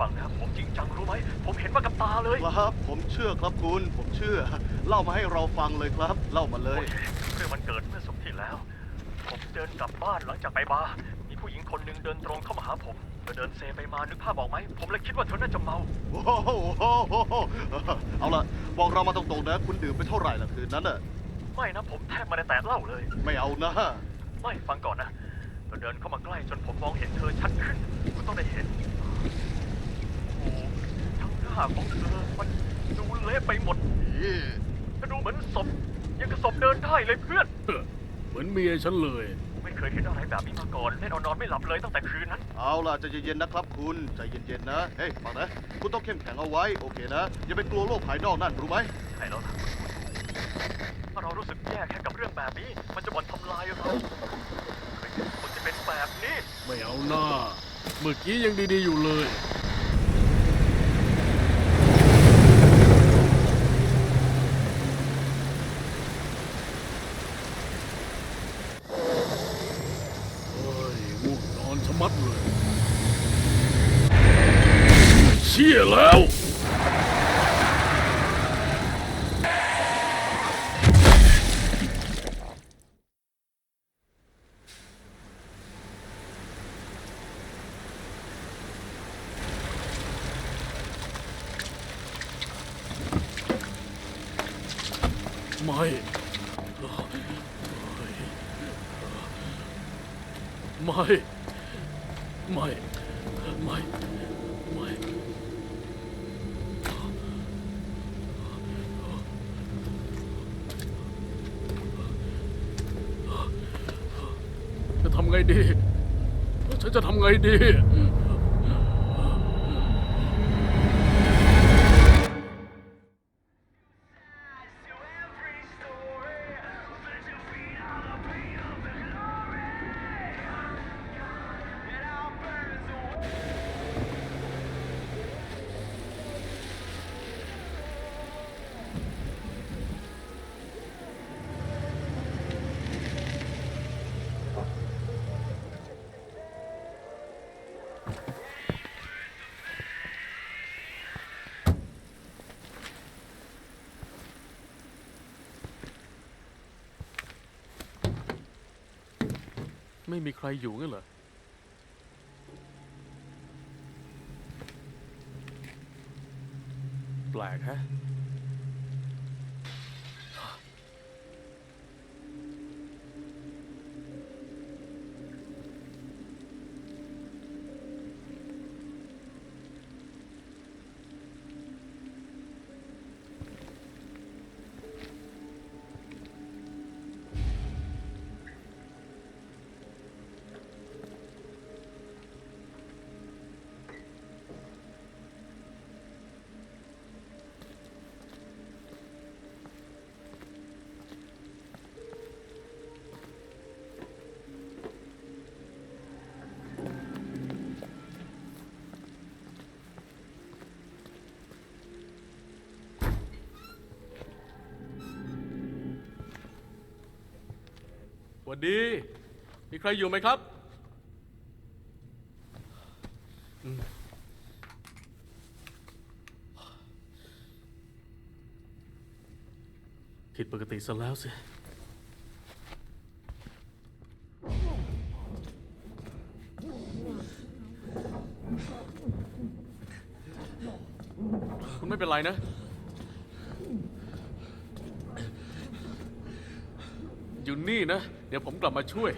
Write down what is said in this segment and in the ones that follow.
ฟังนะผมจริงจังรู้ไหม ผมเห็นมากับตาเลยครับ ผมเชื่อครับคุณ ผมเชื่อ เล่ามาให้เราฟังเลยครับ เล่ามาเลยเรื่องมันเกิดเมื่อสุกร์ที่แล้ว ผมเดินกลับบ้านหลังจากไปบาร์มีผู้หญิงคนหนึ่งเดินตรงเข้ามาหาผมเธอเดินเซไปมานึกภาพออกไหม ผมเลยคิดว่าเธอน่าจะเมาโอ้โหเอาล่ะบอกเรามาตรงๆนะคุณดื่มไปเท่าไหร่ล่ะคืนนั้นน่ะไม่นะผมแทบไม่ได้แตะเหล้าเลย ไม่เอานะไม่ฟังก่อนนะเธอเดินเข้ามาใกล้จนผมมองเห็นเธอชัดขึ้น คุณต้องได้เห็นโอ้ทั้งหน้าของเธอมันดูเละไปหมดเธอดูเหมือนศพยังกับศพเดินได้เลยเพื่อน เหมือนเมียฉันเลย ไม่เคยเห็นอะไรแบบนี้มาก่อนแน่นอนนอนไม่หลับเลยตั้งแต่คืนนั้น เอาล่ะใจเย็นๆนะครับคุณใจเย็นๆนะ เฮ้ยฟังนะ คุณต้องเข้มแข็งเอาไว้โอเคนะ อย่าไปกลัวโลกภายนอกนั่นรู้ไหมใช่แล้วล่ะถ้าเรารู้สึกแย่แค่กับเรื่องแบบนี้ มันจะบ่อนทำลายเราเคยเห็นคนที่เป็นแบบนี้ ไม่เอาหน้า เมื่อกี้ยังดีๆอยู่เลย โอ้ยง่วงนอนชะ มัดเลย เชี่ยแล้ว ไม่ไม่ ไม่ ไม่ ไม่ จะทำไงดี ฉันจะทำไงดี ไม่มีใครอยู่งั้นเหรอ แปลกฮะ วัสดี มีใครอยู่ไหมครับอืมผิดปกติซะแล้วสิ คุณไม่เป็นไรนะ อยู่นี่นะ ดี๋ยวผมกลับมาช่วย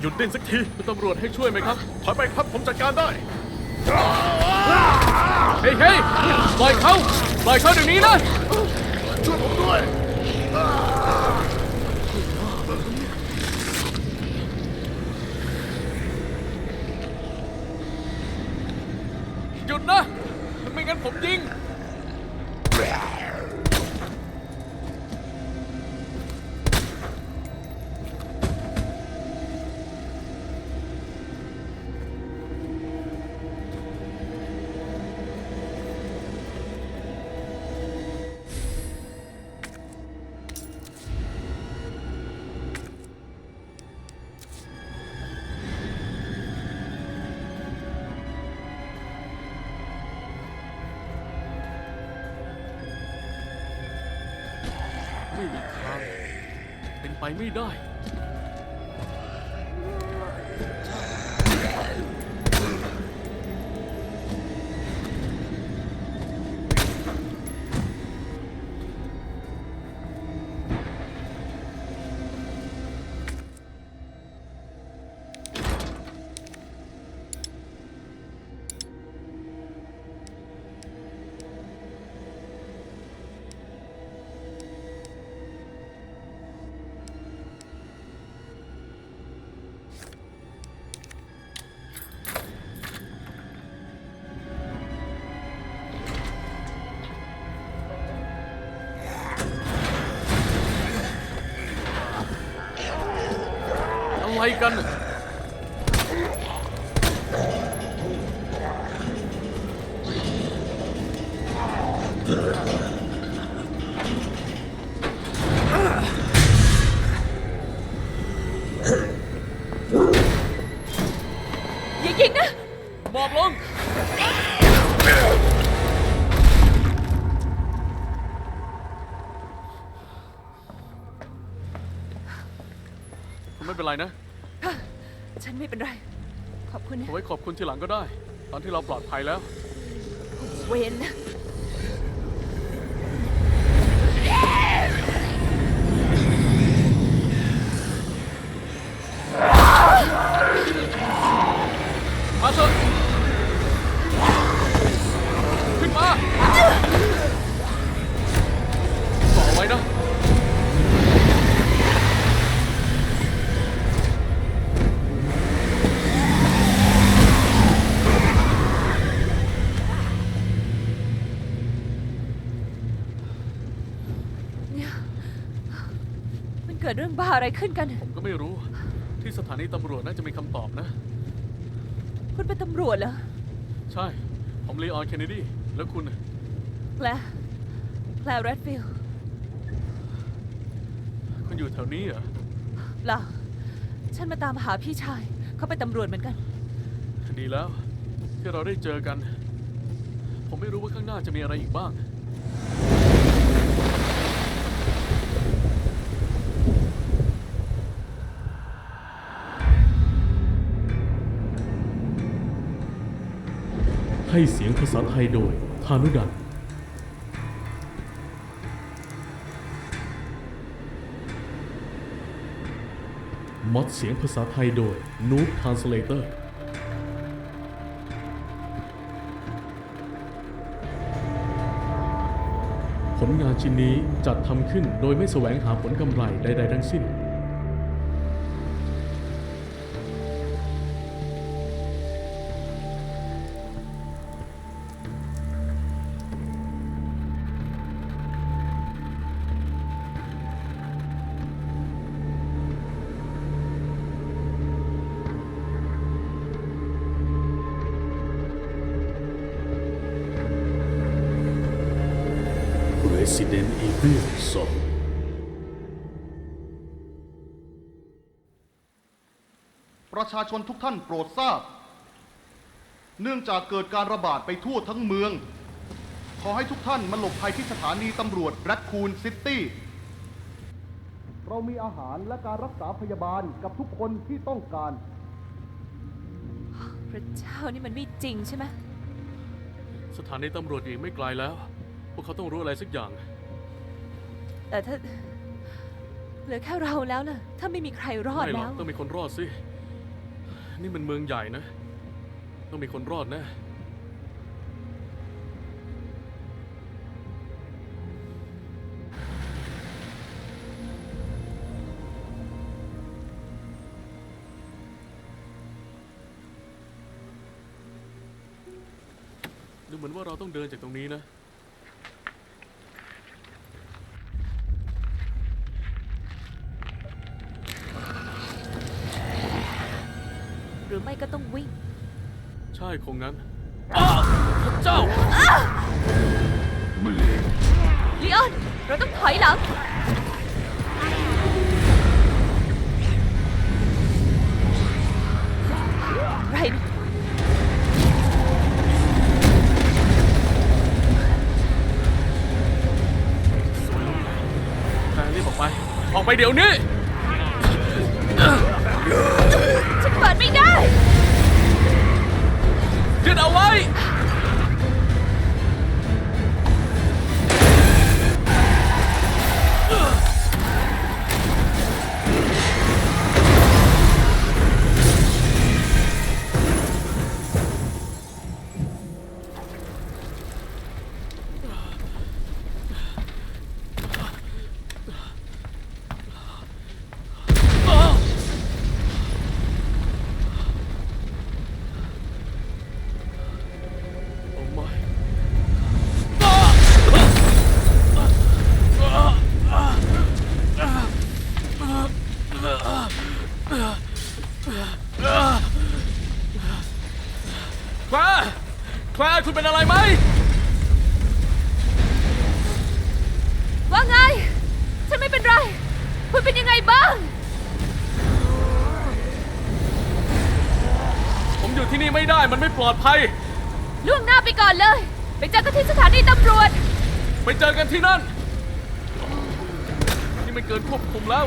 หยุดดิ้นสักทีคุณตำรวจให้ช่วยไหมครับ ถอยไปครับผมจัดการได้ เฮ้ยเฮ้ยปล่อยเขาปล่อยเขาเดี๋ยวนี้นะ ช่วยผมด้วย หยุดนะ ไม่งั้น ผมยิง ไปไม่ได้ กันน่ะอย่ายิงนะหมอบลงคุณไม่เป็นไรนะฉัน ไม่เป็นไร ขอบคุณนะเอาไว้ขอบคุณทีหลังก็ได้ ตอนที่เราปลอดภัยแล้ว เวนนะ กิดเรื่องบ้าอะไรขึ้นกัน ผมก็ไม่รู้ ที่สถานีตำรวจน่าจะมีคำตอบนะ คุณเป็นตำรวจเหรอใช่ ผมลีออนเคนเนดีแล้วคุณน่ะแพลแพลแรดฟิลด์คุณอยู่แถวนี้เหรอ เปล่าฉันมาตามหาพี่ชาย เขาเป็นตำรวจเหมือนกัน ดีแล้ว ที่เราได้เจอกัน ผมไม่รู้ว่าข้างหน้าจะมีอะไรอีกบ้าง ให้เสียงภาษาไทยโดยธานุดันมอดเสียงภาษาไทยโดยนูบทรานสเลเตอร์ผลงานชิ้นนี้จัดทำขึ้นโดยไม่แสวงหาผลกำไรใด ๆ ทั้งสิ้น Evil 2ประชาชนทุกท่านโปรดทราบ เนื่องจากเกิดการระบาดไปทั่วทั้งเมือง ขอให้ทุกท่านมาหลบภัยที่สถานีตำรวจแรดคูนซิตี้ เรามีอาหารและการรักษาพยาบาลกับทุกคนที่ต้องการ พระเจ้านี่มันไม่จริงใช่ไหมสถานีตำรวจอีกไม่ไกลแล้ว พวกเขาต้องรู้อะไรสักอย่าง แต่ถ้าเหลือแค่เราแล้วล่ะถ้าไม่มีใครรอดไม่หรแล้อกว ต้องมีคนรอดสิ นี่มันเมืองใหญ่นะ ต้องมีคนรอดแนะ ดูเหมือนว่าเราต้องเดินจากตรงนี้นะ หรือไม่ก็ต้องวิ่ง ใช่คงงั้นอ้าวพระเจ้าลีออน เราต้องถอยหลัง ไรนะแต่รีบเดี๋ยวนี้ฉัน คลร์คุณเป็นอะไรไหม ว่าไง ฉันไม่เป็นไร คุณเป็นยังไงบ้าง ผมอยู่ที่นี่ไม่ได้มันไม่ปลอดภัย ล่วงหน้าไปก่อนเลย ไปเจอกันที่สถานีตำรวจ ไปเจอกันที่นั่น นี่มันเกินควบคุมแล้ว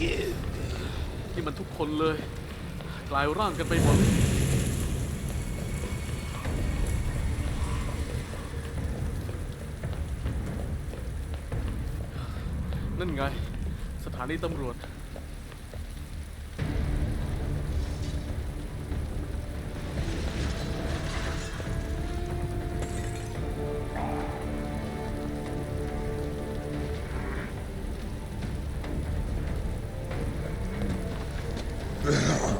นี่มันทุกคนเลยกลายร่างกันไปหมดนั่นไง สถานีตำรวจ Yeah.